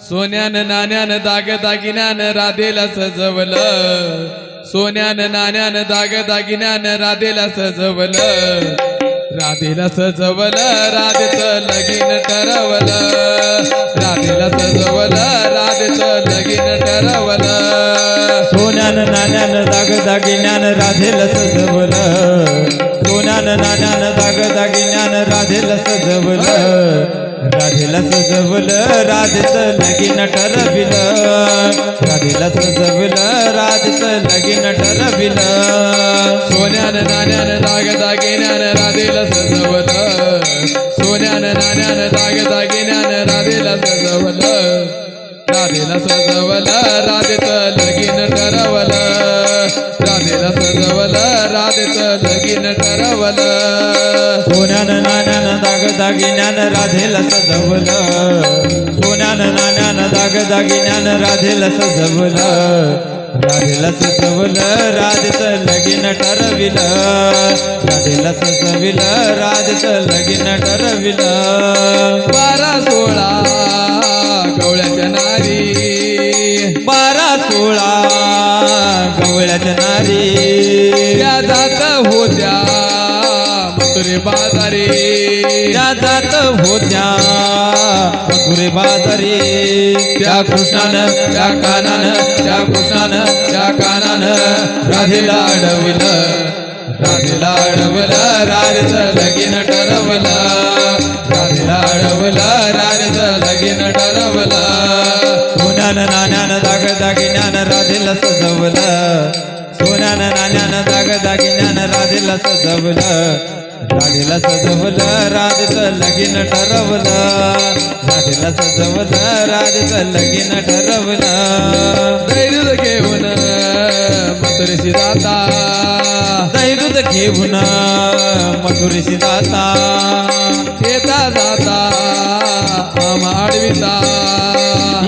सोन्यानं नाण्यानं दाग दागिन्यान राधेला सजवलं. सोन्यानं नाण्यानं दाग दागिन्यान राधेला सजवलं. राधेला सजवलं राधेचं लगीन ठरवलं. राधेला सजवलं राधेचं लगीन ठरवलं. सोन्यानं नाण्यानं दाग दागिन्यान राधेला सजवलं. गुणान नाण्यानं दाग दागिन्यान राधेला सजवलं राधेला सजवलं राधेचं लगीन ठरविलं. राधेला सजवलं राधेचं लगीन ठरविलं. सोन्यान नाण्यान दाग दागिन्यान राधेला सजवलं सोन्यान नाण्यान दाग दागिन्यान सोन्यानं नाण्यानं दाग दागिन्यानं राधेला सजवलं. सोन्यानं नाण्यानं दाग दागिन्यानं राधेला सजवलं. राधेला सजवलं राधेचं लगीन ठरविलं. राधेला सजविलं राधेचं लगीन ठरविलं. बारा सोळा गवळ्याच्या नारी. बारा सोळा गवळ्याच्या नारी. बाजारी. त्या जात होत्या. मथुरे बाजारे. त्या कृष्णानं त्या कानानं त्या कृष्णानं त्या कानानं राधेला अडविलं राधेला अडवलं राधेचं लगीन ठरवलं. राधेला अडवलं राधेचं लगीन ठरवलं. सोन्यानं नाण्यानं दाग दागिन्यानं राधेला सजवलं सोन्यानं नाण्यानं दाग दागिन्यानं राधेला सजवलं राधेला सजवलं राधेचं लगीन ठरवलं. राधेला सजवलं राधेचं लगीन ठरवलं. दैर्य घेऊन मथुरेशी जाता घेऊन मथुरेशी जाता. येता जाता आमाडविता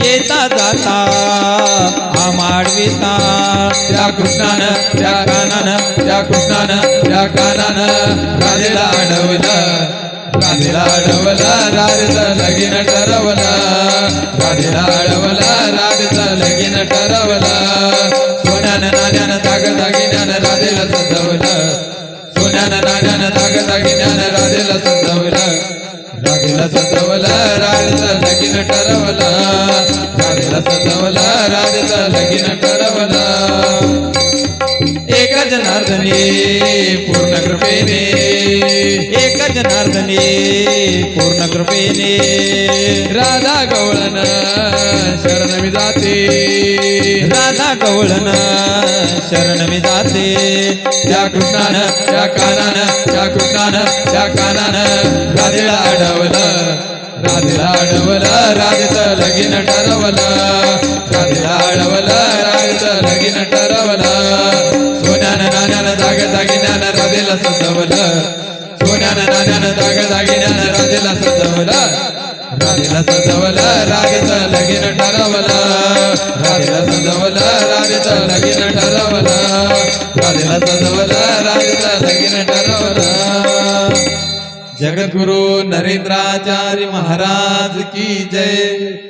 येता जाता आमाडविता त्या कृष्णानं त्या कानानं त्या कृष्णानं त्या कानानं राधेला अडवलं. राधेला अडवलं राधेचा लगीन ठरवला. राधेला आडवला राधेचा लगीन ठरवला. सोन्यानं नाण्यानं दाग जागे राधेला सजवलं सोन्यानं नाण्यानं दाग दागिन्यानं राधेला सजवलं राधेला सजवलं राधेचं लगीन ठरवलं. राधेला सजवलं राधेचं लगीन ठरवलं. जनार्दने पूर्ण कृपेने. एक जनार्दने पूर्ण कृपेने. राधा गवळण शरण मी जाते. राधा गवळण शरण मी जाते. त्या कृष्णानं त्या कानानं त्या कृष्णानं त्या कानानं राधेला अडवलं. राधेला अडवलं राधेचं लगीन ठरवलं. राधेला अडवलं राधेचं लगीन ठरवलं. राजेला सजवलं. सोन्यानं नाण्यानं दाग दागिन्यानं राजेला सजवलं. राजेला सजवलं राजेचं लगीन ठरवलं. राजेला सजवलं राजेचं लगीन ठरवलं. राजेला सजवलं राजेचं लगीन ठरवलं. जगद्गुरु नरेंद्राचार्य महाराज की जय.